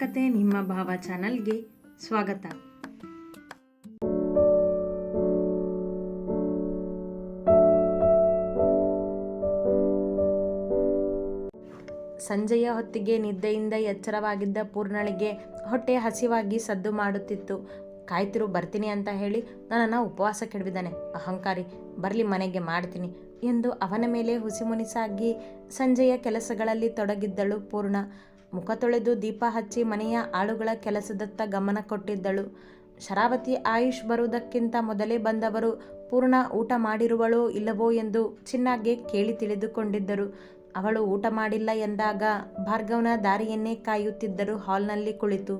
ಕತೆ ನಿಮ್ಮ ಭಾವ ಚಾನಲ್ಗೆ ಸ್ವಾಗತ. ಸಂಜೆಯ ಹೊತ್ತಿಗೆ ನಿದ್ದೆಯಿಂದ ಎಚ್ಚರವಾಗಿದ್ದ ಪೂರ್ಣಳಿಗೆ ಹೊಟ್ಟೆ ಹಸಿವಾಗಿ ಸದ್ದು ಮಾಡುತ್ತಿತ್ತು. ಕಾಯ್ತಿರು, ಬರ್ತೀನಿ ಅಂತ ಹೇಳಿ ನನ್ನನ್ನು ಉಪವಾಸ ಕೆಡವಿದ್ದಾನೆ ಅಹಂಕಾರಿ, ಬರಲಿ ಮನೆಗೆ ಮಾಡ್ತೀನಿ ಎಂದು ಅವನ ಮೇಲೆ ಹುಸಿಮುನಿಸಾಗಿ ಸಂಜೆಯ ಕೆಲಸಗಳಲ್ಲಿ ತೊಡಗಿದ್ದಳು ಪೂರ್ಣ. ಮುಖ ತೊಳೆದು ದೀಪ ಹಚ್ಚಿ ಮನೆಯ ಆಳುಗಳ ಕೆಲಸದತ್ತ ಗಮನ ಕೊಟ್ಟಿದ್ದಳು. ಶರಾವತಿ ಆಯುಷ್ ಬರುವುದಕ್ಕಿಂತ ಮೊದಲೇ ಬಂದವರು, ಪೂರ್ಣ ಊಟ ಮಾಡಿರುವಳೋ ಇಲ್ಲವೋ ಎಂದು ಚಿನ್ನಾಗೆ ಕೇಳಿ ತಿಳಿದುಕೊಂಡಿದ್ದರು. ಅವಳು ಊಟ ಮಾಡಿಲ್ಲ ಎಂದಾಗ ಭಾರ್ಗವನ ದಾರಿಯನ್ನೇ ಕಾಯುತ್ತಿದ್ದರು ಹಾಲ್ನಲ್ಲಿ ಕುಳಿತು.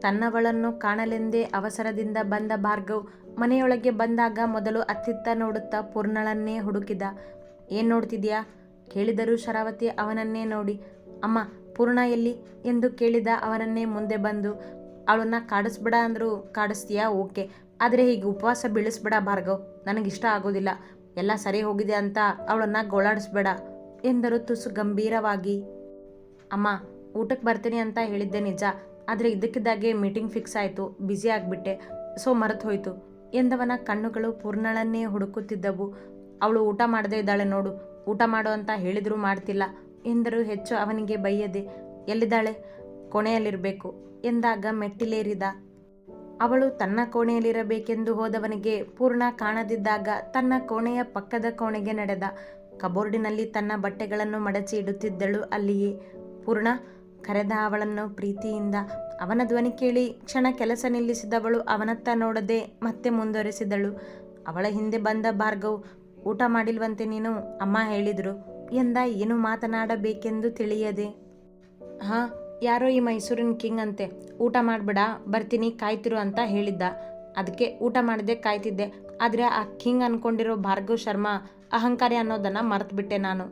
ತನ್ನವಳನ್ನು ಕಾಣಲೆಂದೇ ಅವಸರದಿಂದ ಬಂದ ಭಾರ್ಗವ್ ಮನೆಯೊಳಗೆ ಬಂದಾಗ ಮೊದಲು ಅತ್ತಿತ್ತ ನೋಡುತ್ತಾ ಪೂರ್ಣಳನ್ನೇ ಹುಡುಕಿದ. ಏನು ನೋಡ್ತಿದ್ಯಾ? ಕೇಳಿದರು ಶರಾವತಿ ಅವನನ್ನೇ ನೋಡಿ, ಅಮ್ಮ ಪೂರ್ಣ ಎಲ್ಲಿ ಎಂದು ಕೇಳಿದ ಅವನನ್ನೇ ಮುಂದೆ ಬಂದು, ಅವಳನ್ನ ಕಾಡಿಸ್ಬೇಡ ಅಂದರೂ ಕಾಡಿಸ್ತೀಯಾ? ಓಕೆ. ಆದರೆ ಹೀಗೆ ಉಪವಾಸ ಬೀಳಿಸ್ಬೇಡ ಭಾರ್ಗವ್. ನನಗಿಷ್ಟ ಆಗೋದಿಲ್ಲ. ಎಲ್ಲ ಸರಿ ಹೋಗಿದೆ ಅಂತ ಅವಳನ್ನ ಗೋಳಾಡಿಸ್ಬೇಡ ಎಂದರು ತುಸು ಗಂಭೀರವಾಗಿ. ಅಮ್ಮ, ಊಟಕ್ಕೆ ಬರ್ತೀನಿ ಅಂತ ಹೇಳಿದ್ದೆ ನಿಜ. ಆದರೆ ಇದಕ್ಕಿದ್ದಾಗೆ ಮೀಟಿಂಗ್ ಫಿಕ್ಸ್ ಆಯಿತು. ಬ್ಯುಸಿ ಆಗಿಬಿಟ್ಟೆ. ಸೊ ಮರೆತು ಹೋಯಿತು ಎಂದವನ ಕಣ್ಣುಗಳು ಪೂರ್ಣಳನ್ನೇ ಹುಡುಕುತ್ತಿದ್ದವು. ಅವಳು ಊಟ ಮಾಡದೇ ಇದ್ದಾಳೆ ನೋಡು. ಊಟ ಮಾಡು ಅಂತ ಹೇಳಿದರೂ ಮಾಡ್ತಿಲ್ಲ. ಎಂದರು ಹೆಚ್ಚು ಅವನಿಗೆ ಬೈಯದೆ ಎಲ್ಲಿದ್ದಾಳೆ? ಕೋಣೆಯಲ್ಲಿರಬೇಕು ಎಂದಾಗ ಮೆಟ್ಟಿಲೇರಿದ. ಅವಳು ತನ್ನ ಕೋಣೆಯಲ್ಲಿರಬೇಕೆಂದು ಹೋದವನಿಗೆ ಪೂರ್ಣ ಕಾಣದಿದ್ದಾಗ ತನ್ನ ಕೋಣೆಯ ಪಕ್ಕದ ಕೋಣೆಗೆ ನಡೆದ. ಕಬೋರ್ಡಿನಲ್ಲಿ ತನ್ನ ಬಟ್ಟೆಗಳನ್ನು ಮಡಚಿ ಇಡುತ್ತಿದ್ದಳು ಅಲ್ಲಿಯೇ. ಪೂರ್ಣ ಕರೆದ ಅವಳನ್ನು ಪ್ರೀತಿಯಿಂದ ಅವನ ಧ್ವನಿ ಕೇಳಿ ಕ್ಷಣ ಕೆಲಸ ನಿಲ್ಲಿಸಿದವಳು ಅವನತ್ತ ನೋಡದೆ ಮತ್ತೆ ಮುಂದುವರೆಸಿದಳು. ಅವಳ ಹಿಂದೆ ಬಂದ ಭಾರ್ಗವ್, ಊಟ ಮಾಡಿಲ್ವಂತೆ ನೀನು? ಅಮ್ಮ ಹೇಳಿದರು. ಎಂದ ಏನು ಮಾತನಾಡಬೇಕೆಂದು ತಿಳಿಯದೆ. ಹಾ, ಯಾರೋ ಈ ಮೈಸೂರಿನ ಕಿಂಗ್ ಅಂತೆ. ಊಟ ಮಾಡಬೇಡ, ಬರ್ತೀನಿ, ಕಾಯ್ತಿರು ಅಂತ ಹೇಳಿದ್ದ. ಅದಕ್ಕೆ ಊಟ ಮಾಡದೆ ಕಾಯ್ತಿದ್ದೆ. ಆದರೆ ಆ ಕಿಂಗ್ ಅನ್ಕೊಂಡಿರೋ ಭಾರ್ಗವ್ ಶರ್ಮಾ ಅಹಂಕಾರಿ ಅನ್ನೋದನ್ನು ಮರೆತುಬಿಟ್ಟೆ ನಾನು.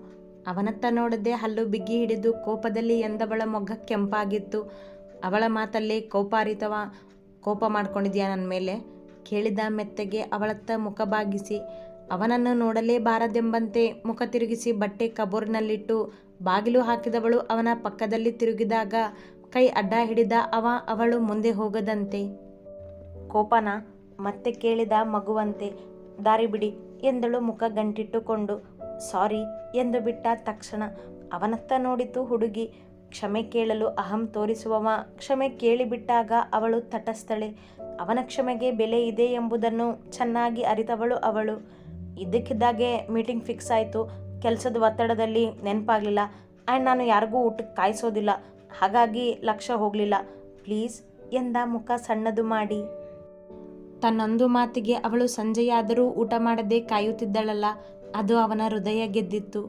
ಅವನತ್ತ ನೋಡದೆ ಹಲ್ಲು ಬಿಗಿ ಹಿಡಿದು ಕೋಪದಲ್ಲಿ ಎಂದವಳ ಮೊಗ್ಗ ಕೆಂಪಾಗಿತ್ತು. ಅವಳ ಮಾತಲ್ಲಿ ಕೋಪಾರಿತವ, ಕೋಪ ಮಾಡ್ಕೊಂಡಿದ್ಯಾ ನನ್ನ ಮೇಲೆ? ಕೇಳಿದ ಮೆತ್ತಗೆ ಅವಳತ್ತ ಮುಖ ಬಾಗಿಸಿ ಅವನನ್ನು ನೋಡಲೇಬಾರದೆಂಬಂತೆ ಮುಖ ತಿರುಗಿಸಿ ಬಟ್ಟೆ ಕಬೋರ್ನಲ್ಲಿಟ್ಟು ಬಾಗಿಲು ಹಾಕಿದವಳು ಅವನ ಪಕ್ಕದಲ್ಲಿ ತಿರುಗಿದಾಗ ಕೈ ಅಡ್ಡ ಹಿಡಿದ ಅವ ಅವಳು ಮುಂದೆ ಹೋಗದಂತೆ. ಕೋಪನ? ಮತ್ತೆ ಕೇಳಿದ ಮಗುವಂತೆ. ದಾರಿ ಬಿಡಿ ಎಂದಳು ಮುಖ ಗಂಟಿಟ್ಟುಕೊಂಡು. ಸಾರಿ ಎಂದು ಬಿಟ್ಟ ತಕ್ಷಣ ಅವನತ್ತ ನೋಡಿತು ಹುಡುಗಿ. ಕ್ಷಮೆ ಕೇಳಲು ಅಹಂ ತೋರಿಸುವವ. ಕ್ಷಮೆ ಕೇಳಿಬಿಟ್ಟಾಗ ಅವಳು ತಟಸ್ಥಳೆ. ಅವನ ಕ್ಷಮೆಗೆ ಬೆಲೆ ಇದೆ ಎಂಬುದನ್ನು ಚೆನ್ನಾಗಿ ಅರಿತವಳು ಅವಳು. ಇದ್ದಕ್ಕಿದ್ದಾಗೆ ಮೀಟಿಂಗ್ ಫಿಕ್ಸ್ ಆಯಿತು. ಕೆಲಸದ ಒತ್ತಡದಲ್ಲಿ ನೆನಪಾಗಲಿಲ್ಲ. ಆ್ಯಂಡ್ ನಾನು ಯಾರಿಗೂ ಊಟಕ್ಕೆ ಕಾಯಿಸೋದಿಲ್ಲ. ಹಾಗಾಗಿ ಲಕ್ಷ್ಯ ಹೋಗಲಿಲ್ಲ. ಪ್ಲೀಸ್ ಎಂದ ಮುಖ ಸಣ್ಣದು ಮಾಡಿ. ತನ್ನೊಂದು ಮಾತಿಗೆ ಅವಳು ಸಂಜೆಯಾದರೂ ಊಟ ಮಾಡದೆ ಕಾಯುತ್ತಿದ್ದಳಲ್ಲ. ಅದು ಅವನ ಹೃದಯ ಗೆದ್ದಿತ್ತು.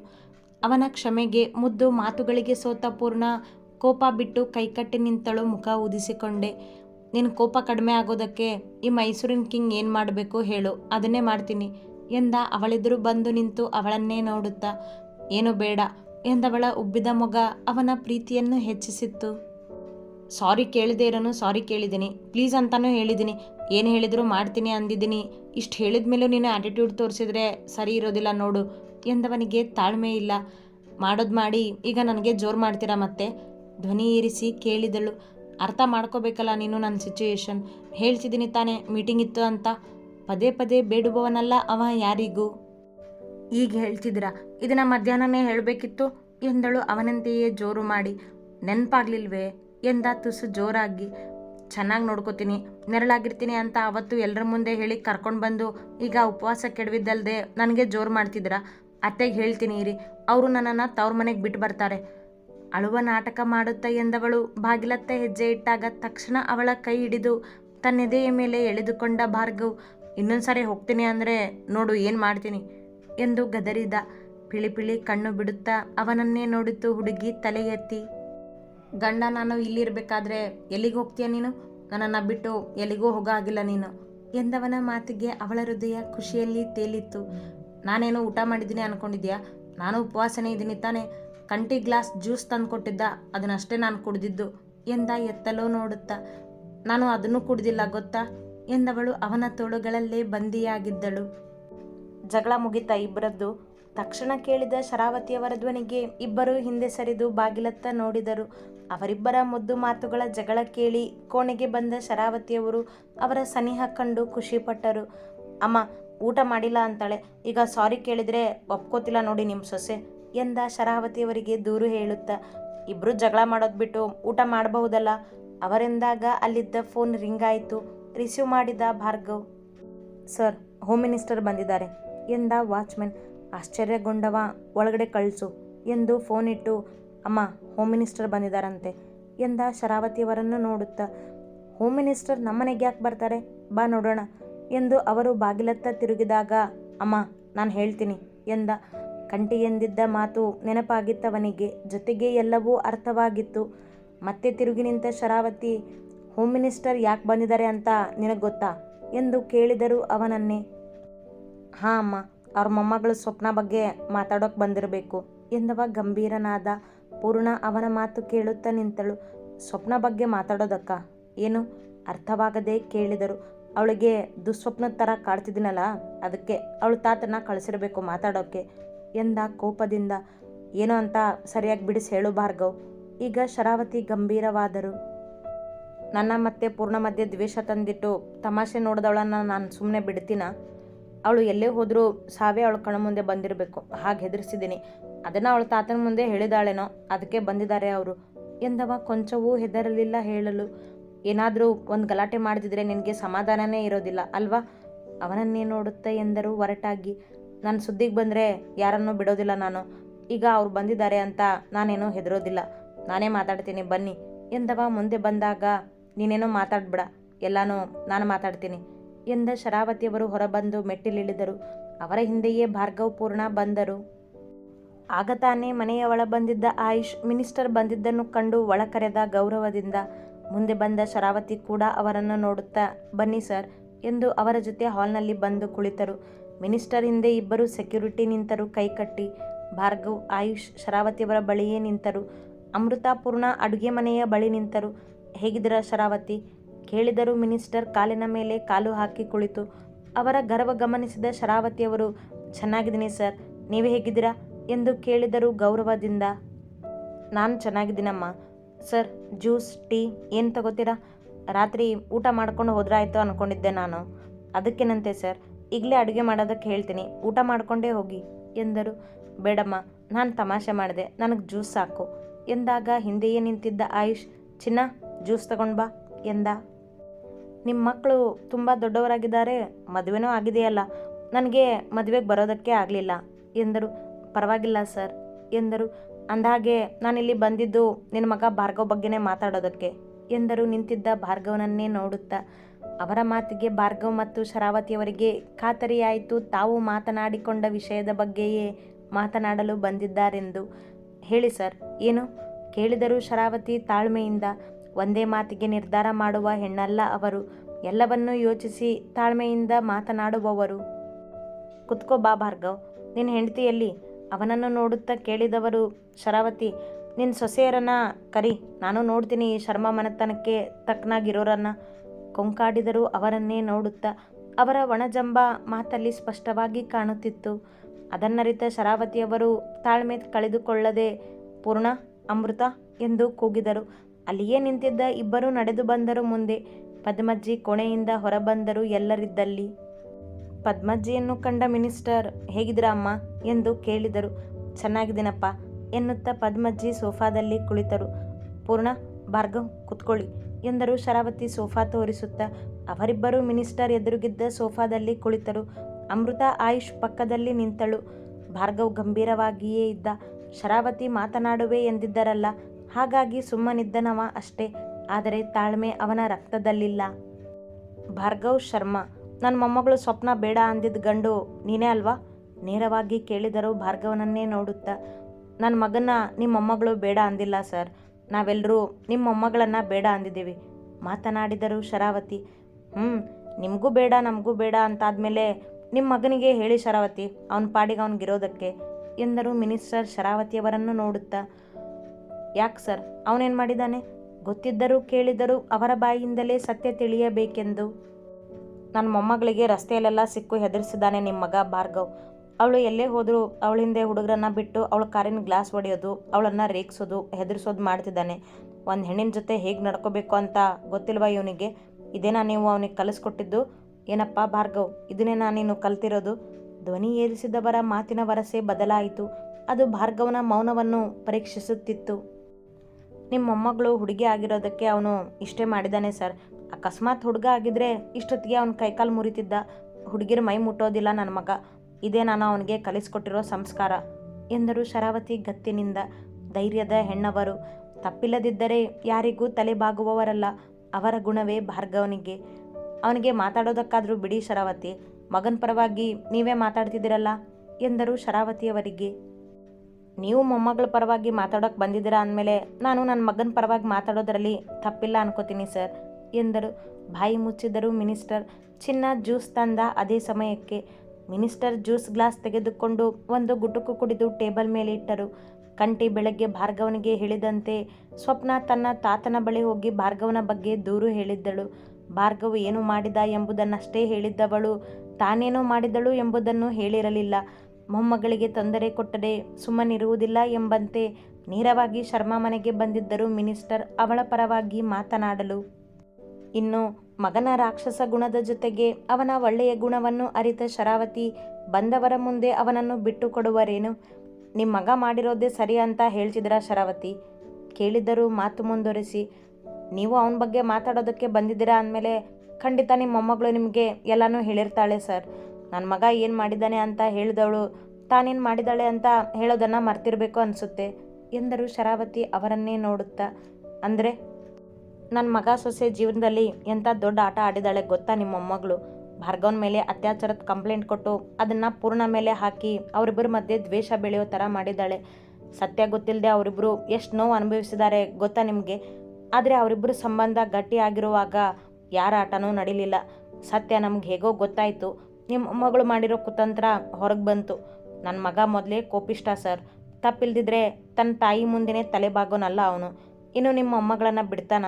ಅವನ ಕ್ಷಮೆಗೆ ಮುದ್ದು ಮಾತುಗಳಿಗೆ ಸೋತ ಪೂರ್ಣ ಕೋಪ ಬಿಟ್ಟು ಕೈಕಟ್ಟಿ ನಿಂತಳು ಮುಖ ಊದಿಸಿಕೊಂಡೆ. ನಿನ್ನ ಕೋಪ ಕಡಿಮೆ ಆಗೋದಕ್ಕೆ ಈ ಮೈಸೂರಿನ ಕಿಂಗ್ ಏನು ಮಾಡಬೇಕು ಹೇಳು. ಅದನ್ನೇ ಮಾಡ್ತೀನಿ. ಎಂದ ಅವಳೆದುರು ಬಂದು ನಿಂತು ಅವಳನ್ನೇ ನೋಡುತ್ತಾ. ಏನು ಬೇಡ ಎಂದವಳ ಉಬ್ಬಿದ ಮೊಗ ಅವನ ಪ್ರೀತಿಯನ್ನು ಹೆಚ್ಚಿಸಿತ್ತು. ಸಾರಿ ಕೇಳದೇ ಇರೋನು ಸಾರಿ ಕೇಳಿದ್ದೀನಿ ಪ್ಲೀಸ್ ಅಂತಾನೂ ಹೇಳಿದ್ದೀನಿ ಏನು ಹೇಳಿದರೂ ಮಾಡ್ತೀನಿ ಅಂದಿದ್ದೀನಿ ಇಷ್ಟು ಹೇಳಿದ ಮೇಲೂ ನೀನು ಆ್ಯಟಿಟ್ಯೂಡ್ ತೋರಿಸಿದ್ರೆ ಸರಿ ಇರೋದಿಲ್ಲ ನೋಡು ಎಂದವನಿಗೆ ತಾಳ್ಮೆ ಇಲ್ಲ. ಮಾಡೋದು ಮಾಡಿ, ಈಗ ನನಗೆ ಜೋರು ಮಾಡ್ತೀರಾ ಮತ್ತೆ? ಧ್ವನಿ ಏರಿಸಿ ಕೇಳಿದಳು. ಅರ್ಥ ಮಾಡ್ಕೋಬೇಕಲ್ಲ ನೀನು ನನ್ನ ಸಿಚುಯೇಷನ್ ಹೇಳ್ತಿದ್ದೀನಿ ತಾನೇ ಮೀಟಿಂಗ್ ಇತ್ತು ಅಂತ. ಪದೇ ಪದೇ ಬೇಡುವವನಲ್ಲ ಅವ ಯಾರಿಗೂ? ಈಗ ಹೇಳ್ತಿದ್ರ? ಇದನ್ನ ಮಧ್ಯಾಹ್ನನೇ ಹೇಳಬೇಕಿತ್ತು? ಎಂದಳು ಅವನಂತೆಯೇ ಜೋರು ಮಾಡಿ. ನೆನಪಾಗ್ಲಿಲ್ವೇ? ಎಂದ ತುಸು ಜೋರಾಗಿ. ಚೆನ್ನಾಗಿ ನೋಡ್ಕೋತೀನಿ. ನೆರಳಾಗಿರ್ತೀನಿ ಅಂತ ಅವತ್ತು ಎಲ್ಲರ ಮುಂದೆ ಹೇಳಿ ಕರ್ಕೊಂಡು ಬಂದು, ಈಗ ಉಪವಾಸ ಕೆಡವಿದ್ದಲ್ದೆ ನನಗೆ ಜೋರು ಮಾಡ್ತಿದ್ರ? ಅತ್ತೆಗೆ ಹೇಳ್ತೀನಿ ಇರಿ. ಅವರು ನನ್ನನ್ನು ತವ್ರ ಮನೆಗೆ ಬಿಟ್ಟು ಬರ್ತಾರೆ. ಅಳುವ ನಾಟಕ ಮಾಡುತ್ತಾ ಎಂದವಳು ಬಾಗಿಲತ್ತ ಹೆಜ್ಜೆ ಇಟ್ಟಾಗ ತಕ್ಷಣ ಅವಳ ಕೈ ಹಿಡಿದು ತನ್ನೆದೆಯ ಮೇಲೆ ಎಳೆದುಕೊಂಡ ಭಾರ್ಗವ್ ಇನ್ನೊಂದು ಸಾರಿ ಹೋಗ್ತೀನಿ ಅಂದರೆ ನೋಡು ಏನು ಮಾಡ್ತೀನಿ ಎಂದು ಗದರಿದ. ಪಿಳಿ ಪಿಳಿ ಕಣ್ಣು ಬಿಡುತ್ತಾ ಅವನನ್ನೇ ನೋಡಿತು ಹುಡುಗಿ ತಲೆ ಎತ್ತಿ. ಗಂಡ, ನಾನು ಇಲ್ಲಿರಬೇಕಾದ್ರೆ ಎಲ್ಲಿಗೆ ಹೋಗ್ತೀಯ ನೀನು? ನನ್ನನ್ನು ಬಿಟ್ಟು ಎಲ್ಲಿಗೂ ಹೋಗಾಗಿಲ್ಲ ನೀನು ಎಂದವನ ಮಾತಿಗೆ ಅವಳ ಹೃದಯ ಖುಷಿಯಲ್ಲಿ ತೇಲಿತ್ತು. ನಾನೇನು ಊಟ ಮಾಡಿದ್ದೀನಿ ಅಂದ್ಕೊಂಡಿದ್ಯಾ ನಾನು ಉಪವಾಸನೇ ಇದ್ದೀನಿ ತಾನೇ. ಕಂಟಿ ಗ್ಲಾಸ್ ಜ್ಯೂಸ್ ತಂದು ಕೊಟ್ಟಿದ್ದ ಅದನ್ನಷ್ಟೇ ನಾನು ಕುಡಿದಿದ್ದು ಎಂದ ಎತ್ತಲೋ ನೋಡುತ್ತಾ. ನಾನು ಅದನ್ನು ಕುಡಿದಿಲ್ಲ ಗೊತ್ತಾ? ಎಂದವಳು ಅವನ ತೋಳುಗಳಲ್ಲೇ ಬಂದಿಯಾಗಿದ್ದಳು. ಜಗಳ ಮುಗಿತ ಇಬ್ಬರದ್ದು. ತಕ್ಷಣ ಕೇಳಿದ ಶರಾವತಿಯವರ ಧ್ವನಿಗೆ ಇಬ್ಬರು ಹಿಂದೆ ಸರಿದು ಬಾಗಿಲತ್ತ ನೋಡಿದರು. ಅವರಿಬ್ಬರ ಮುದ್ದು ಮಾತುಗಳ ಜಗಳ ಕೇಳಿ ಕೋಣೆಗೆ ಬಂದ ಶರಾವತಿಯವರು ಅವರ ಸನಿಹ ಕಂಡು ಖುಷಿಪಟ್ಟರು. ಅಮ್ಮ, ಊಟ ಮಾಡಿಲ್ಲ ಅಂತಾಳೆ. ಈಗ ಸಾರಿ ಕೇಳಿದರೆ ಒಪ್ಕೋತಿಲ್ಲ ನೋಡಿ ನಿಮ್ಮ ಸೊಸೆ ಎಂದ ಶರಾವತಿಯವರಿಗೆ ದೂರು ಹೇಳುತ್ತಾ. ಇಬ್ಬರು ಜಗಳ ಮಾಡೋದು ಬಿಟ್ಟು ಊಟ ಮಾಡಬಹುದಲ್ಲ? ಅವರೆಂದಾಗ ಅಲ್ಲಿದ್ದ ಫೋನ್ ರಿಂಗ್ ಆಯಿತು. ರಿಸೀವ್ ಮಾಡಿದ ಭಾರ್ಗವ್, ಸರ್, ಹೋಮ್ ಮಿನಿಸ್ಟರ್ ಬಂದಿದ್ದಾರೆ. ಎಂದ ವಾಚ್ಮೆನ್ ಆಶ್ಚರ್ಯಗೊಂಡವ, ಒಳಗಡೆ ಕಳಿಸು ಎಂದು ಫೋನ್ ಇಟ್ಟು, ಅಮ್ಮ, ಹೋಮ್ ಮಿನಿಸ್ಟರ್ ಬಂದಿದ್ದಾರಂತೆ ಎಂದ ಶರಾವತಿಯವರನ್ನು ನೋಡುತ್ತಾ, ಹೋಮ್ ಮಿನಿಸ್ಟರ್ ನಮ್ಮನೆಗೆ ಯಾಕೆ ಬರ್ತಾರೆ? ಬಾ ನೋಡೋಣ ಎಂದು ಅವರು ಬಾಗಿಲತ್ತ ತಿರುಗಿದಾಗ, ಅಮ್ಮ, ನಾನು ಹೇಳ್ತೀನಿ ಎಂದ ಕಂಟಿ ಎಂದಿದ್ದ ಮಾತು ನೆನಪಾಗಿತ್ತವನಿಗೆ, ಜೊತೆಗೆ ಎಲ್ಲವೂ ಅರ್ಥವಾಗಿತ್ತು. ಮತ್ತೆ ತಿರುಗಿ ನಿಂತ ಶರಾವತಿ ಹೋಮ್ ಮಿನಿಸ್ಟರ್ ಯಾಕೆ ಬಂದಿದ್ದಾರೆ ಅಂತ ನಿನಗೆ ಗೊತ್ತಾ? ಎಂದು ಕೇಳಿದರು ಅವನನ್ನೇ, ಹಾಂ ಅಮ್ಮ, ಅವ್ರ ಮೊಮ್ಮಗಳು ಸ್ವಪ್ನ ಬಗ್ಗೆ ಮಾತಾಡೋಕೆ ಬಂದಿರಬೇಕು ಎಂದವ ಗಂಭೀರನಾದ ಪೂರ್ಣ ಅವನ ಮಾತು ಕೇಳುತ್ತಾ ನಿಂತಳು. ಸ್ವಪ್ನ ಬಗ್ಗೆ ಮಾತಾಡೋದಕ್ಕ? ಏನು? ಅರ್ಥವಾಗದೆ ಕೇಳಿದರು. ಅವಳಿಗೆ ದುಸ್ವಪ್ನದ ಥರ ಕಾಡ್ತಿದ್ದೀನಲ್ಲ ಅದಕ್ಕೆ ಅವಳು ತಾತನ ಕಳಿಸಿರಬೇಕು ಮಾತಾಡೋಕ್ಕೆ ಎಂದ ಕೋಪದಿಂದ. ಏನೋ ಅಂತ ಸರಿಯಾಗಿ ಬಿಡಿಸಿ, ಹೇಳು ಭಾರ್ಗವ್ ಈಗ ಶರಾವತಿ ಗಂಭೀರವಾದರು. ನನ್ನ ಮತ್ತೆ ಪೂರ್ಣ ಮಧ್ಯೆ ದ್ವೇಷ ತಂದಿಟ್ಟು ತಮಾಷೆ ನೋಡಿದವಳನ್ನು ನಾನು ಸುಮ್ಮನೆ ಬಿಡ್ತೀನ? ಅವಳು ಎಲ್ಲೇ ಹೋದರೂ ಸಾವೇ ಅವಳ ಕಣ್ಣ ಮುಂದೆ ಬಂದಿರಬೇಕು. ಹಾಗೆ ಹೆದರಿಸಿದ್ದೀನಿ ಅದನ್ನು ಅವಳ ತಾತನ ಮುಂದೆ ಹೇಳಿದಾಳೇನೋ, ಅದಕ್ಕೆ ಬಂದಿದ್ದಾರೆ ಅವರು. ಎಂದವ ಕೊಂಚವೂ ಹೆದರಲಿಲ್ಲ ಹೇಳಲು. ಏನಾದರೂ ಒಂದು ಗಲಾಟೆ ಮಾಡಿದ್ರೆ ನಿನಗೆ ಸಮಾಧಾನನೇ ಇರೋದಿಲ್ಲ, ಅಲ್ವಾ? ಅವನನ್ನೇ ನೋಡುತ್ತೆ ಎಂದರು ಒರಟಾಗಿ. ನನ್ನ ಸುದ್ದಿಗೆ ಬಂದರೆ ಯಾರನ್ನೂ ಬಿಡೋದಿಲ್ಲ ನಾನು. ಈಗ ಅವ್ರು ಬಂದಿದ್ದಾರೆ ಅಂತ ನಾನೇನೂ ಹೆದರೋದಿಲ್ಲ. ನಾನೇ ಮಾತಾಡ್ತೀನಿ, ಬನ್ನಿ ಎಂದವ ಮುಂದೆ ಬಂದಾಗ ನೀನೇನೋ ಮಾತಾಡ್ಬಿಡ. ಎಲ್ಲಾನು ನಾನು ಮಾತಾಡ್ತೀನಿ. ಎಂದ ಶರಾವತಿಯವರು ಹೊರಬಂದು ಮೆಟ್ಟಿಲಿಳಿದರು. ಅವರ ಹಿಂದೆಯೇ ಭಾರ್ಗವ್ ಪೂರ್ಣ ಬಂದರು. ಆಗ ತಾನೇ ಮನೆಯ ಒಳ ಬಂದಿದ್ದ ಆಯುಷ್, ಮಿನಿಸ್ಟರ್ ಬಂದಿದ್ದನ್ನು ಕಂಡು ಒಳ ಕರೆದ ಗೌರವದಿಂದ ಮುಂದೆ ಬಂದ ಶರಾವತಿ ಕೂಡ ಅವರನ್ನು ನೋಡುತ್ತಾ, ಬನ್ನಿ ಸರ್ ಎಂದು ಅವರ ಜೊತೆ ಹಾಲ್ನಲ್ಲಿ ಬಂದು ಕುಳಿತರು. ಮಿನಿಸ್ಟರ್ ಹಿಂದೆ ಇಬ್ಬರು ಸೆಕ್ಯೂರಿಟಿ ನಿಂತರು ಕೈಕಟ್ಟಿ ಭಾರ್ಗವ್, ಆಯುಷ್, ಶರಾವತಿಯವರ ಬಳಿಯೇ ನಿಂತರು. ಅಮೃತಾಪೂರ್ಣ ಅಡುಗೆ ಮನೆಯ ಬಳಿ ನಿಂತರು. ಹೇಗಿದ್ದೀರಾ ಶರಾವತಿ? ಕೇಳಿದರೂ ಮಿನಿಸ್ಟರ್ ಕಾಲಿನ ಮೇಲೆ ಕಾಲು ಹಾಕಿ ಕುಳಿತು. ಅವರ ಗರ್ವ ಗಮನಿಸಿದ ಶರಾವತಿಯವರು, ಚೆನ್ನಾಗಿದ್ದೀನಿ ಸರ್, ನೀವು ಹೇಗಿದ್ದೀರಾ? ಎಂದು ಕೇಳಿದರು ಗೌರವದಿಂದ. ನಾನು ಚೆನ್ನಾಗಿದ್ದೀನಮ್ಮ. ಸರ್, ಜ್ಯೂಸ್, ಟೀ ಏನು ತಗೋತೀರಾ? ರಾತ್ರಿ ಊಟ ಮಾಡ್ಕೊಂಡು ಹೋದ್ರಾಯ್ತು ಅಂದ್ಕೊಂಡಿದ್ದೆ ನಾನು. ಅದಕ್ಕೇನಂತೆ ಸರ್, ಈಗಲೇ ಅಡುಗೆ ಮಾಡೋದಕ್ಕೆ ಹೇಳ್ತೀನಿ. ಊಟ ಮಾಡಿಕೊಂಡೇ ಹೋಗಿ, ಎಂದರು. ಬೇಡಮ್ಮ, ನಾನು ತಮಾಷೆ ಮಾಡಿದೆ. ನನಗೆ ಜ್ಯೂಸ್ ಸಾಕು, ಎಂದಾಗ ಹಿಂದೆಯೇ ನಿಂತಿದ್ದ ಆಯುಷ್, ಚಿನ್ನ ಜ್ಯೂಸ್ ತಗೊಂಡು ಬಾ, ಎಂದ. ನಿಮ್ಮ ಮಕ್ಕಳು ತುಂಬ ದೊಡ್ಡವರಾಗಿದ್ದಾರೆ, ಮದುವೆನೂ ಆಗಿದೆಯಲ್ಲ, ನನಗೆ ಮದುವೆಗೆ ಬರೋದಕ್ಕೆ ಆಗಲಿಲ್ಲ, ಎಂದರು. ಪರವಾಗಿಲ್ಲ, ಸರ್, ಎಂದರು. ಅಂದಹಾಗೆ, ನಾನಿಲ್ಲಿ ಬಂದಿದ್ದು ನಿನ್ನ ಮಗ ಭಾರ್ಗವ್ ಬಗ್ಗೆನೇ ಮಾತಾಡೋದಕ್ಕೆ, ಎಂದರು ನಿಂತಿದ್ದ ಭಾರ್ಗವನನ್ನೇ ನೋಡುತ್ತಾ. ಅವರ ಮಾತಿಗೆ ಭಾರ್ಗವ್ ಮತ್ತು ಶರಾವತಿಯವರಿಗೆ ಖಾತರಿಯಾಯಿತು. ತಾವು ಮಾತನಾಡಿಕೊಂಡ ವಿಷಯದ ಬಗ್ಗೆಯೇ ಮಾತನಾಡಲು ಬಂದಿದ್ದಾರೆಂದು. ಹೇಳಿ, ಸರ್, ಏನು? ಕೇಳಿದರು ಶರಾವತಿ ತಾಳ್ಮೆಯಿಂದ ಒಂದೇ ಮಾತಿಗೆ ನಿರ್ಧಾರ ಮಾಡುವ ಹೆಣ್ಣಲ್ಲ ಅವರು. ಎಲ್ಲವನ್ನೂ ಯೋಚಿಸಿ ತಾಳ್ಮೆಯಿಂದ ಮಾತನಾಡುವವರು. ಕುತ್ಕೋ ಬಾ ಭಾರ್ಗವ್ ನಿನ್ನ ಹೆಂಡತಿಯಲ್ಲಿ ಅವನನ್ನು ನೋಡುತ್ತಾ ಕೇಳಿದವರು ಶರಾವತಿ. ನಿನ್ನ ಸೊಸೆಯರನ್ನ ಕರಿ, ನಾನು ನೋಡ್ತೀನಿ ಈ ಶರ್ಮ ಮನೆತನಕ್ಕೆ ತಕ್ಕನಾಗಿರೋರನ್ನ. ಕೊಂಕಾಡಿದರು ಅವರನ್ನೇ ನೋಡುತ್ತಾ ಅವರ ಒಣಜಂಬ ಮಾತಲ್ಲಿ ಸ್ಪಷ್ಟವಾಗಿ ಕಾಣುತ್ತಿತ್ತು. ಅದನ್ನರಿತ ಶರಾವತಿಯವರು ತಾಳ್ಮೆ ಕಳೆದುಕೊಳ್ಳದೆ, ಪೂರ್ಣ ಅಮೃತ ಎಂದು ಕೂಗಿದರು. ಅಲ್ಲಿಯೇ ನಿಂತಿದ್ದ ಇಬ್ಬರು ನಡೆದು ಬಂದರು ಮುಂದೆ. ಪದ್ಮಜ್ಜಿ ಕೋಣೆಯಿಂದ ಹೊರಬಂದರು ಎಲ್ಲರಿದ್ದಲ್ಲಿ. ಪದ್ಮಜ್ಜಿಯನ್ನು ಕಂಡ ಮಿನಿಸ್ಟರ್, ಹೇಗಿದ್ದೀರಾ ಅಮ್ಮ? ಎಂದು ಕೇಳಿದರು. ಚೆನ್ನಾಗಿದ್ದೀನಪ್ಪ ಎನ್ನುತ್ತಾ ಪದ್ಮಜ್ಜಿ ಸೋಫಾದಲ್ಲಿ ಕುಳಿತರು. ಪೂರ್ಣ, ಭಾರ್ಗವ್, ಕುತ್ಕೊಳ್ಳಿ ಎಂದರು ಶರಾವತಿ ಸೋಫಾ ತೋರಿಸುತ್ತಾ. ಅವರಿಬ್ಬರು ಮಿನಿಸ್ಟರ್ ಎದುರುಗಿದ್ದ ಸೋಫಾದಲ್ಲಿ ಕುಳಿತರು. ಅಮೃತ ಆಯುಷ್ ಪಕ್ಕದಲ್ಲಿ ನಿಂತಳು. ಭಾರ್ಗವ್ ಗಂಭೀರವಾಗಿಯೇ ಇದ್ದ. ಶರಾವತಿ ಮಾತನಾಡುವೆ ಎಂದಿದ್ದರಲ್ಲ. ಹಾಗಾಗಿ ಸುಮ್ಮನಿದ್ದನವ ಅಷ್ಟೇ, ಆದರೆ ತಾಳ್ಮೆ ಅವನ ರಕ್ತದಲ್ಲಿಲ್ಲ. ಭಾರ್ಗವ್ ಶರ್ಮಾ ನನ್ನ ಮೊಮ್ಮಗಳು ಸ್ವಪ್ನ ಬೇಡ ಅಂದಿದ್ದ ಗಂಡು ನೀನೇ ಅಲ್ವಾ? ನೇರವಾಗಿ ಕೇಳಿದರು ಭಾರ್ಗವನನ್ನೇ ನೋಡುತ್ತಾ ನನ್ನ ಮಗನ ನಿಮ್ಮ ಮೊಮ್ಮಗಳು ಬೇಡ ಅಂದಿಲ್ಲ ಸರ್. ನಾವೆಲ್ಲರೂ ನಿಮ್ಮ ಮೊಮ್ಮಗಳನ್ನು ಬೇಡ ಅಂದಿದ್ದೀವಿ. ಮಾತನಾಡಿದರು ಶರಾವತಿ ಹ್ಞೂ ನಿಮಗೂ ಬೇಡ, ನಮಗೂ ಬೇಡ ಅಂತಾದಮೇಲೆ ನಿಮ್ಮ ಮಗನಿಗೆ ಹೇಳಿ ಶರಾವತಿ, ಅವನ ಪಾಡಿಗೆ ಅವನಿಗಿರೋದಕ್ಕೆ ಎಂದರು ಮಿನಿಸ್ಟರ್ ಶರಾವತಿಯವರನ್ನು ನೋಡುತ್ತಾ ಯಾಕೆ ಸರ್? ಅವನೇನು ಮಾಡಿದ್ದಾನೆ ಗೊತ್ತಿದ್ದರೂ ಕೇಳಿದರೂ ಅವರ ಬಾಯಿಯಿಂದಲೇ ಸತ್ಯ ತಿಳಿಯಬೇಕೆಂದು. ನನ್ನ ಮೊಮ್ಮಗಳಿಗೆ ರಸ್ತೆಯಲ್ಲೆಲ್ಲ ಸಿಕ್ಕು ಹೆದರಿಸಿದ್ದಾನೆ ನಿಮ್ಮ ಮಗ ಭಾರ್ಗವ್. ಅವಳು ಎಲ್ಲೇ ಹೋದರೂ ಅವಳ ಹಿಂದೆ ಹುಡುಗರನ್ನ ಬಿಟ್ಟು ಅವಳ ಕಾರಿನ ಗ್ಲಾಸ್ ಹೊಡೆಯೋದು, ಅವಳನ್ನು ರೇಗಿಸೋದು, ಹೆದರಿಸೋದು ಮಾಡ್ತಿದ್ದಾನೆ. ಒಂದು ಹೆಣ್ಣಿನ ಜೊತೆ ಹೇಗೆ ನಡ್ಕೋಬೇಕು ಅಂತ ಗೊತ್ತಿಲ್ವಾ ಇವನಿಗೆ? ಇದೇನಾ ನೀವು ಅವನಿಗೆ ಕಲಿಸ್ಕೊಟ್ಟಿದ್ದು? ಏನಪ್ಪ ಭಾರ್ಗವ್, ಇದನ್ನೇನಾ ನೀನು ಕಲ್ತಿರೋದು? ಧ್ವನಿ ಏರಿಸಿದವರ ಮಾತಿನ ವರಸೆ ಬದಲಾಯಿತು. ಅದು ಭಾರ್ಗವನ ಮೌನವನ್ನು ಪರೀಕ್ಷಿಸುತ್ತಿತ್ತು. ನಿಮ್ಮ ಮೊಮ್ಮಗಳು ಹುಡುಗಿ ಆಗಿರೋದಕ್ಕೆ ಅವನು ಇಷ್ಟೇ ಮಾಡಿದ್ದಾನೆ ಸರ್. ಅಕಸ್ಮಾತ್ ಹುಡುಗ ಆಗಿದ್ರೆ ಇಷ್ಟೊತ್ತಿಗೆ ಅವನ ಕೈಕಾಲು ಮುರಿತಿದ್ದ. ಹುಡುಗಿರ ಮೈ ಮುಟ್ಟೋದಿಲ್ಲ ನನ್ನ ಮಗ. ಇದೇ ನಾನು ಅವನಿಗೆ ಕಲಿಸ್ಕೊಟ್ಟಿರೋ ಸಂಸ್ಕಾರ ಎಂದರು ಶರಾವತಿ ಗತ್ತಿನಿಂದ. ಧೈರ್ಯದ ಹೆಣ್ಣವರು. ತಪ್ಪಿಲ್ಲದಿದ್ದರೆ ಯಾರಿಗೂ ತಲೆ ಬಾಗುವವರಲ್ಲ. ಅವರ ಗುಣವೇ ಭಾರ್ಗವನಿಗೆ. ಅವನಿಗೆ ಮಾತಾಡೋದಕ್ಕಾದರೂ ಬಿಡಿ ಶರಾವತಿ. ಮಗನ ಪರವಾಗಿ ನೀವೇ ಮಾತಾಡ್ತಿದ್ದೀರಲ್ಲ ಎಂದರು ಶರಾವತಿಯವರಿಗೆ. ನೀವು ಮೊಮ್ಮಗಳ ಪರವಾಗಿ ಮಾತಾಡೋಕೆ ಬಂದಿದ್ದೀರಾ ಅಂದಮೇಲೆ ನಾನು ನನ್ನ ಮಗನ ಪರವಾಗಿ ಮಾತಾಡೋದರಲ್ಲಿ ತಪ್ಪಿಲ್ಲ ಅನ್ಕೋತೀನಿ ಸರ್, ಎಂದರು. ಬಾಯಿ ಮುಚ್ಚಿದರು ಮಿನಿಸ್ಟರ್, ಚಿನ್ನ ಜ್ಯೂಸ್ ತಂದ ಅದೇ ಸಮಯಕ್ಕೆ ಮಿನಿಸ್ಟರ್ ಜ್ಯೂಸ್ ಗ್ಲಾಸ್ ತೆಗೆದುಕೊಂಡು ಒಂದು ಗುಟುಕು ಕುಡಿದು ಟೇಬಲ್ ಮೇಲೆ ಇಟ್ಟರು. ಕಂಟಿ ಬೆಳಗ್ಗೆ ಭಾರ್ಗವನಿಗೆ ಹೇಳಿದಂತೆ ಸ್ವಪ್ನ ತನ್ನ ತಾತನ ಬಳಿ ಹೋಗಿ ಭಾರ್ಗವನ ಬಗ್ಗೆ ದೂರು ಹೇಳಿದ್ದಳು. ಭಾರ್ಗವ ಏನು ಮಾಡಿದ ಎಂಬುದನ್ನಷ್ಟೇ ಹೇಳಿದ್ದವಳು, ತಾನೇನೋ ಮಾಡಿದಳು ಎಂಬುದನ್ನು ಹೇಳಿರಲಿಲ್ಲ. ಮೊಮ್ಮಗಳಿಗೆ ತೊಂದರೆ ಕೊಟ್ಟರೆ ಸುಮ್ಮನಿರುವುದಿಲ್ಲ ಎಂಬಂತೆ ನೇರವಾಗಿ ಶರ್ಮಾ ಮನೆಗೆ ಬಂದಿದ್ದರು ಮಿನಿಸ್ಟರ್ ಅವಳ ಪರವಾಗಿ ಮಾತನಾಡಲು. ಇನ್ನು ಮಗನ ರಾಕ್ಷಸ ಗುಣದ ಜೊತೆಗೆ ಅವನ ಒಳ್ಳೆಯ ಗುಣವನ್ನು ಅರಿತ ಶರಾವತಿ ಬಂದವರ ಮುಂದೆ ಅವನನ್ನು ಬಿಟ್ಟು ಕೊಡುವರೇನು ನಿಮ್ಮ ಮಗ ಮಾಡಿರೋದೇ ಸರಿ ಅಂತ ಹೇಳ್ತಿದ್ರ ಶರಾವತಿ? ಕೇಳಿದ್ದರೂ ಮಾತು ಮುಂದುವರಿಸಿ, ನೀವು ಅವನ ಬಗ್ಗೆ ಮಾತಾಡೋದಕ್ಕೆ ಬಂದಿದ್ದೀರಾ ಅಂದಮೇಲೆ ಖಂಡಿತ ನಿಮ್ಮ ಮೊಮ್ಮಗಳು ನಿಮಗೆ ಎಲ್ಲನೂ ಹೇಳಿರ್ತಾಳೆ ಸರ್. ನನ್ನ ಮಗ ಏನು ಮಾಡಿದ್ದಾನೆ ಅಂತ ಹೇಳಿದವಳು, ತಾನೇನು ಮಾಡಿದ್ದಾಳೆ ಅಂತ ಹೇಳೋದನ್ನು ಮರ್ತಿರಬೇಕು ಅನಿಸುತ್ತೆ ಎಂದರು ಶರಾವತಿ ಅವರನ್ನೇ ನೋಡುತ್ತಾ. ಅಂದರೆ ನನ್ನ ಮಗ ಸೊಸೆ ಜೀವನದಲ್ಲಿ ಎಂಥ ದೊಡ್ಡ ಆಟ ಆಡಿದಾಳೆ ಗೊತ್ತಾ ನಿಮ್ಮ ಮೊಮ್ಮಗಳು? ಭಾರ್ಗವನ ಮೇಲೆ ಅತ್ಯಾಚಾರದ ಕಂಪ್ಲೇಂಟ್ ಕೊಟ್ಟು ಅದನ್ನು ಪೂರ್ಣ ಮೇಲೆ ಹಾಕಿ ಅವರಿಬ್ಬರ ಮಧ್ಯೆ ದ್ವೇಷ ಬೆಳೆಯೋ ಥರ ಮಾಡಿದ್ದಾಳೆ ಸತ್ಯ ಗೊತ್ತಿಲ್ಲದೆ ಅವರಿಬ್ಬರು ಎಷ್ಟು ನೋವು ಅನುಭವಿಸಿದ್ದಾರೆ ಗೊತ್ತಾ ನಿಮಗೆ? ಆದರೆ ಅವರಿಬ್ಬರ ಸಂಬಂಧ ಗಟ್ಟಿಯಾಗಿರುವಾಗ ಯಾರ ಆಟನೂ ನಡೀಲಿಲ್ಲ. ಸತ್ಯ ನಮ್ಗೆ ಹೇಗೋ ಗೊತ್ತಾಯಿತು. ನಿಮ್ಮ ಮಗಳು ಮಾಡಿರೋ ಕುತಂತ್ರ ಹೊರಗೆ ಬಂತು. ನನ್ನ ಮಗ ಮೊದಲೇ ಕೋಪಿಷ್ಟ ಸರ್. ತಪ್ಪಿಲ್ದಿದ್ರೆ ತನ್ನ ತಾಯಿ ಮುಂದೆನೇ ತಲೆಬಾಗೋನಲ್ಲ ಅವನು. ಇನ್ನು ನಿಮ್ಮ ಅಮ್ಮಗಳನ್ನು ಬಿಡ್ತಾನ?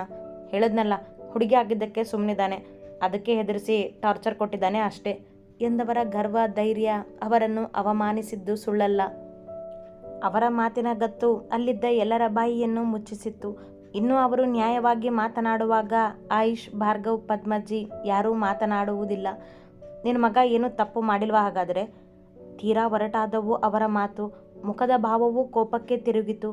ಹೇಳಿದ್ನಲ್ಲ, ಹುಡುಗಿ ಆಗಿದ್ದಕ್ಕೆ ಸುಮ್ಮನಿದ್ದಾನೆ ಅದಕ್ಕೆ ಹೆದರಿಸಿ ಟಾರ್ಚರ್ ಕೊಟ್ಟಿದ್ದಾನೆ ಅಷ್ಟೇ. ಎಂದವರ ಗರ್ವ, ಧೈರ್ಯ ಅವರನ್ನು ಅವಮಾನಿಸಿದ್ದು ಸುಳ್ಳಲ್ಲ. ಅವರ ಮಾತಿನ ಗತ್ತು ಅಲ್ಲಿದ್ದ ಎಲ್ಲರ ಬಾಯಿಯನ್ನು ಮುಚ್ಚಿಸಿತ್ತು. ಇನ್ನು ಅವರು ನ್ಯಾಯವಾಗಿ ಮಾತನಾಡುವಾಗ ಆಯುಷ್, ಭಾರ್ಗವ್, ಪದ್ಮಜಿ ಯಾರೂ ಮಾತನಾಡುವುದಿಲ್ಲ. ನಿನ್ನ ಮಗ ಏನು ತಪ್ಪು ಮಾಡಿಲ್ವಾ? ಹಾಗಾದರೆ ತೀರಾ ಒರಟಾದವು ಅವರ ಮಾತು. ಮುಖದ ಭಾವವು ಕೋಪಕ್ಕೆ ತಿರುಗಿತು.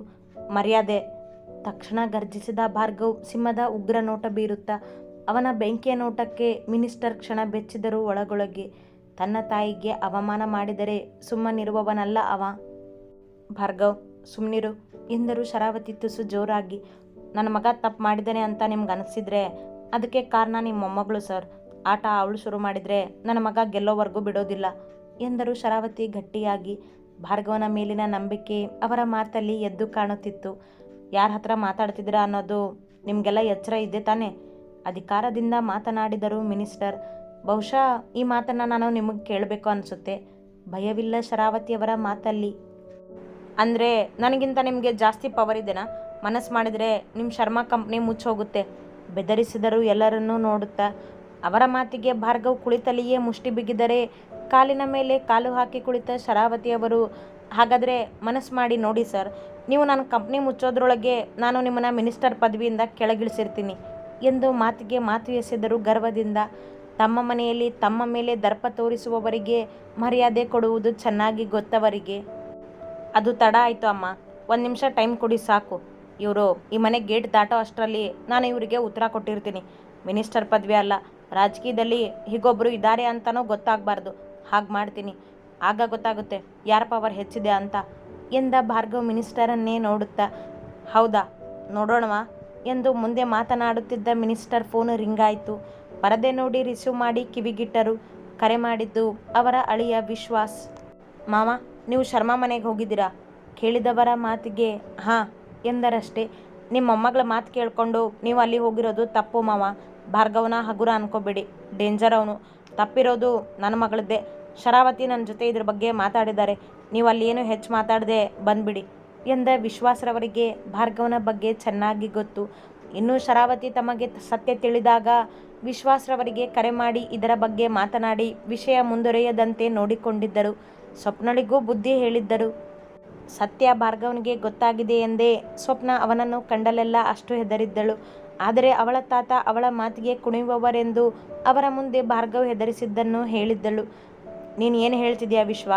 ಮರ್ಯಾದೆ. ತಕ್ಷಣ ಗರ್ಜಿಸಿದ ಭಾರ್ಗವ್ ಸಿಂಹದ ಉಗ್ರ ನೋಟ ಬೀರುತ್ತಾ, ಅವನ ಬೆಂಕಿಯ ನೋಟಕ್ಕೆ ಮಿನಿಸ್ಟರ್ ಕ್ಷಣ ಬೆಚ್ಚಿದರು ಒಳಗೊಳಗೆ. ತನ್ನ ತಾಯಿಗೆ ಅವಮಾನ ಮಾಡಿದರೆ ಸುಮ್ಮನಿರುವವನಲ್ಲ ಅವ. ಭಾರ್ಗವ್ ಸುಮ್ಮನಿರು ಎಂದರು ಶರಾವತಿ ತುಸು ಜೋರಾಗಿ. ನನ್ನ ಮಗ ತಪ್ಪು ಮಾಡಿದ್ದಾನೆ ಅಂತ ನಿಮ್ಗೆ ಅನಿಸಿದ್ರೆ ಅದಕ್ಕೆ ಕಾರಣ ನಿಮ್ಮ ಮೊಮ್ಮಗಳು ಸರ್. ಆಟ ಅವಳು ಶುರು ಮಾಡಿದರೆ ನನ್ನ ಮಗ ಗೆಲ್ಲೋವರೆಗೂ ಬಿಡೋದಿಲ್ಲ ಎಂದರು ಶರಾವತಿ ಗಟ್ಟಿಯಾಗಿ. ಭಾರ್ಗವನ ಮೇಲಿನ ನಂಬಿಕೆ ಅವರ ಮಾತಲ್ಲಿ ಎದ್ದು ಕಾಣುತ್ತಿತ್ತು. ಯಾರ ಹತ್ರ ಮಾತಾಡ್ತಿದ್ದೀರಾ ಅನ್ನೋದು ನಿಮಗೆಲ್ಲ ಎಚ್ಚರ ಇದೆ ತಾನೇ? ಅಧಿಕಾರದಿಂದ ಮಾತನಾಡಿದರು ಮಿನಿಸ್ಟರ್. ಬಹುಶಃ ಈ ಮಾತನ್ನು ನಾನು ನಿಮಗೆ ಕೇಳಬೇಕು ಅನಿಸುತ್ತೆ. ಭಯವಿಲ್ಲ ಶರಾವತಿಯವರ ಮಾತಲ್ಲಿ. ಅಂದರೆ ನನಗಿಂತ ನಿಮಗೆ ಜಾಸ್ತಿ ಪವರ್ ಇದೆನಾ? ಮನಸ್ಸು ಮಾಡಿದರೆ ನಿಮ್ಮ ಶರ್ಮಾ ಕಂಪ್ನಿ ಮುಚ್ಚೋಗುತ್ತೆ. ಬೆದರಿಸಿದರು ಎಲ್ಲರನ್ನೂ ನೋಡುತ್ತಾ ಅವರ ಮಾತಿಗೆ ಭಾರ್ಗವ್ ಕುಳಿತಲ್ಲಿಯೇ ಮುಷ್ಟಿ ಬಿಗಿದರೆ ಕಾಲಿನ ಮೇಲೆ ಕಾಲು ಹಾಕಿ ಕುಳಿತ ಶರಾವತಿಯವರು ಹಾಗಾದರೆ ಮನಸ್ಸು ಮಾಡಿ ನೋಡಿ ಸರ್, ನೀವು ನನ್ನ ಕಂಪ್ನಿ ಮುಚ್ಚೋದ್ರೊಳಗೆ ನಾನು ನಿಮ್ಮನ್ನು ಮಿನಿಸ್ಟರ್ ಪದವಿಯಿಂದ ಕೆಳಗಿಳಿಸಿರ್ತೀನಿ ಎಂದು ಮಾತಿಗೆ ಮಾತು ಎಸೆದರು ಗರ್ವದಿಂದ ತಮ್ಮ ಮನೆಯಲ್ಲಿ ತಮ್ಮ ಮೇಲೆ ದರ್ಪ ತೋರಿಸುವವರಿಗೆ ಮರ್ಯಾದೆ ಕೊಡುವುದು ಚೆನ್ನಾಗಿ ಗೊತ್ತವರಿಗೆ. ಅದು ತಡ ಆಯಿತು ಅಮ್ಮ, ಒಂದು ನಿಮಿಷ ಟೈಮ್ ಕೊಡಿ ಸಾಕು. ಇವರು ಈ ಮನೆ ಗೇಟ್ ದಾಟೋ ಅಷ್ಟರಲ್ಲಿ ನಾನು ಇವರಿಗೆ ಉತ್ತರ ಕೊಟ್ಟಿರ್ತೀನಿ. ಮಿನಿಸ್ಟರ್ ಪದವಿ ಅಲ್ಲ ರಾಜಕೀಯದಲ್ಲಿ ಹೀಗೊಬ್ಬರು ಇದ್ದಾರೆ ಅಂತಲೂ ಗೊತ್ತಾಗಬಾರ್ದು. ಹಾಗೆ ಮಾಡ್ತೀನಿ. ಆಗ ಗೊತ್ತಾಗುತ್ತೆ, ಯಾರ ಪವರ್ ಹೆಚ್ಚಿದೆ ಅಂತ. ಎಂದ ಭಾರ್ಗವ್ ಮಿನಿಸ್ಟರನ್ನೇ ನೋಡುತ್ತಾ, ಹೌದಾ, ನೋಡೋಣವಾ, ಎಂದು ಮುಂದೆ ಮಾತನಾಡುತ್ತಿದ್ದ ಮಿನಿಸ್ಟರ್ ಫೋನು ರಿಂಗಾಯಿತು ಪರದೆ ನೋಡಿ ರಿಸೀವ್ ಮಾಡಿ ಕಿವಿಗಿಟ್ಟರು. ಕರೆ ಮಾಡಿದ್ದು ಅವರ ಅಳಿಯ ವಿಶ್ವಾಸ್. ಮಾವ, ನೀವು ಶರ್ಮಾ ಮನೆಗೆ ಹೋಗಿದ್ದೀರಾ? ಕೇಳಿದವರ ಮಾತಿಗೆ, ಹಾಂ, ಎಂದರಷ್ಟೇ. ನಿಮ್ಮ ಮೊಮ್ಮಗಳ ಮಾತು ಕೇಳಿಕೊಂಡು ನೀವು ಅಲ್ಲಿ ಹೋಗಿರೋದು ತಪ್ಪು ಮಾವ. ಭಾರ್ಗವನ ಹಗುರ ಅನ್ಕೋಬೇಡಿ. ಡೇಂಜರ್ ಅವನು. ತಪ್ಪಿರೋದು ನನ್ನ ಮಗಳದ್ದೆ. ಶರಾವತಿ ನನ್ನ ಜೊತೆ ಇದ್ರ ಬಗ್ಗೆ ಮಾತಾಡಿದ್ದಾರೆ. ನೀವು ಅಲ್ಲಿ ಏನು ಹೆಚ್ಚು ಮಾತಾಡದೆ ಬಂದ್ಬಿಡಿ. ಎಂದ ವಿಶ್ವಾಸರವರಿಗೆ ಭಾರ್ಗವನ ಬಗ್ಗೆ ಚೆನ್ನಾಗಿ ಗೊತ್ತು. ಇನ್ನು ಶರಾವತಿ ತಮಗೆ ಸತ್ಯ ತಿಳಿದಾಗ ವಿಶ್ವಾಸರವರಿಗೆ ಕರೆ ಮಾಡಿ ಇದರ ಬಗ್ಗೆ ಮಾತನಾಡಿ ವಿಷಯ ಮುಂದುವರೆಯದಂತೆ ನೋಡಿಕೊಂಡಿದ್ದರು. ಸ್ವಪ್ನಳಿಗೂ ಬುದ್ಧಿ ಹೇಳಿದ್ದರು. ಸತ್ಯ ಭಾರ್ಗವನಿಗೆ ಗೊತ್ತಾಗಿದೆ ಎಂದೇ ಸ್ವಪ್ನ ಅವನನ್ನು ಕಂಡಲೆಲ್ಲ ಅಷ್ಟು ಹೆದರಿದ್ದಳು. ಆದರೆ ಅವಳ ತಾತ ಅವಳ ಮಾತಿಗೆ ಕುಣಿಯುವವರೆಂದು ಅವರ ಮುಂದೆ ಭಾರ್ಗವ್ ಹೆದರಿಸಿದ್ದನ್ನು ಹೇಳಿದ್ದಳು. ನೀನು ಏನು ಹೇಳ್ತಿದ್ಯಾ ವಿಶ್ವ?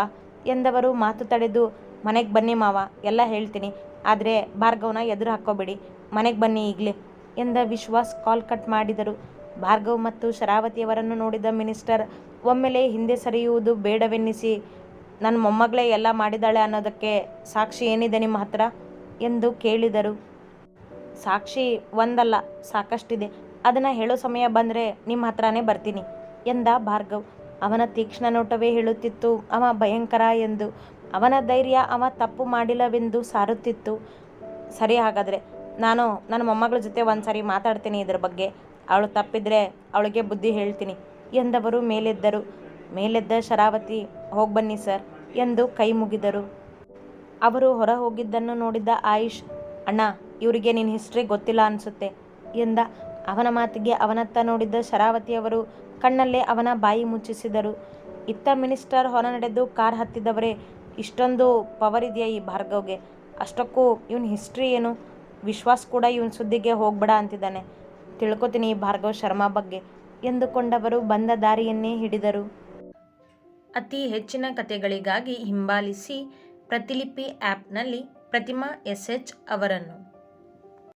ಎಂದವರು ಮಾತು ತಡೆದು, ಮನೆಗೆ ಬನ್ನಿ ಮಾವ, ಎಲ್ಲ ಹೇಳ್ತೀನಿ. ಆದರೆ ಭಾರ್ಗವ್ನ ಎದುರು ಹಾಕೋಬೇಡಿ ಮನೆಗೆ ಬನ್ನಿ ಈಗಲೇ ಎಂದ ವಿಶ್ವಾಸ್ ಕಾಲ್ ಕಟ್ ಮಾಡಿದರು. ಭಾರ್ಗವ್ ಮತ್ತು ಶರಾವತಿಯವರನ್ನು ನೋಡಿದ ಮಿನಿಸ್ಟರ್, ಒಮ್ಮೆಲೆ ಹಿಂದೆ ಸರಿಯುವುದು ಬೇಡವೆನ್ನಿಸಿ ನನ್ನ ಮೊಮ್ಮಗಳೇ ಎಲ್ಲ ಮಾಡಿದಾಳೆ ಅನ್ನೋದಕ್ಕೆ ಸಾಕ್ಷಿ ಏನಿದೆ ನಿಮ್ಮ ಹತ್ರ? ಎಂದು ಕೇಳಿದರು. ಸಾಕ್ಷಿ ಒಂದಲ್ಲ, ಸಾಕಷ್ಟಿದೆ. ಅದನ್ನು ಹೇಳೋ ಸಮಯ ಬಂದರೆ ನಿಮ್ಮ ಹತ್ರನೇ ಬರ್ತೀನಿ, ಎಂದ ಭಾರ್ಗವ್. ಅವನ ತೀಕ್ಷ್ಣ ನೋಟವೇ ಹೇಳುತ್ತಿತ್ತು, ಅವ ಭಯಂಕರ ಎಂದು. ಅವನ ಧೈರ್ಯ ಅವ ತಪ್ಪು ಮಾಡಿಲ್ಲವೆಂದು ಸಾರುತ್ತಿತ್ತು. ಸರಿ ಹಾಗಾದರೆ, ನಾನು ನನ್ನ ಮೊಮ್ಮಗಳ ಜೊತೆ ಒಂದು ಸಾರಿ ಮಾತಾಡ್ತೀನಿ ಇದ್ರ ಬಗ್ಗೆ. ಅವಳು ತಪ್ಪಿದ್ರೆ ಅವಳಿಗೆ ಬುದ್ಧಿ ಹೇಳ್ತೀನಿ, ಎಂದವರು ಮೇಲೆದ್ದರು. ಮೇಲೆದ್ದ ಶರಾವತಿ ಹೋಗ್ಬನ್ನಿ ಸರ್, ಎಂದು ಕೈ ಮುಗಿದರು. ಅವರು ಹೊರ ಹೋಗಿದ್ದನ್ನು ನೋಡಿದ್ದ ಆಯುಷ್, ಅಣ್ಣ ಇವರಿಗೆ ನಿನ್ನ ಹಿಸ್ಟ್ರಿ ಗೊತ್ತಿಲ್ಲ ಅನಿಸುತ್ತೆ ಎಂದ. ಅವನ ಮಾತಿಗೆ ಅವನತ್ತ ನೋಡಿದ್ದ ಶರಾವತಿಯವರು ಕಣ್ಣಲ್ಲೇ ಅವನ ಬಾಯಿ ಮುಚ್ಚಿಸಿದರು. ಇತ್ತ ಮಿನಿಸ್ಟರ್ ಹೊರ ನಡೆದು ಕಾರ್ ಹತ್ತಿದವರೇ, ಇಷ್ಟೊಂದು ಪವರ್ ಇದೆಯಾ ಈ ಭಾರ್ಗವ್ಗೆ? ಅಷ್ಟಕ್ಕೂ ಇವನ್ ಹಿಸ್ಟ್ರಿ ಏನು? ವಿಶ್ವಾಸ್ ಕೂಡ ಇವನ್ ಸುದ್ದಿಗೆ ಹೋಗ್ಬೇಡ ಅಂತಿದ್ದಾನೆ. ತಿಳ್ಕೊತೀನಿ ಈ ಭಾರ್ಗವ್ ಶರ್ಮಾ ಬಗ್ಗೆ ಎಂದುಕೊಂಡವರು ಬಂದ ದಾರಿಯನ್ನೇ ಹಿಡಿದರು. ಅತಿ ಹೆಚ್ಚಿನ ಕಥೆಗಳಿಗಾಗಿ ಹಿಂಬಾಲಿಸಿ ಪ್ರತಿಲಿಪಿ ಆ್ಯಪ್ನಲ್ಲಿ ಪ್ರತಿಮಾ ಎಸ್ ಎಚ್ ಅವರನ್ನು.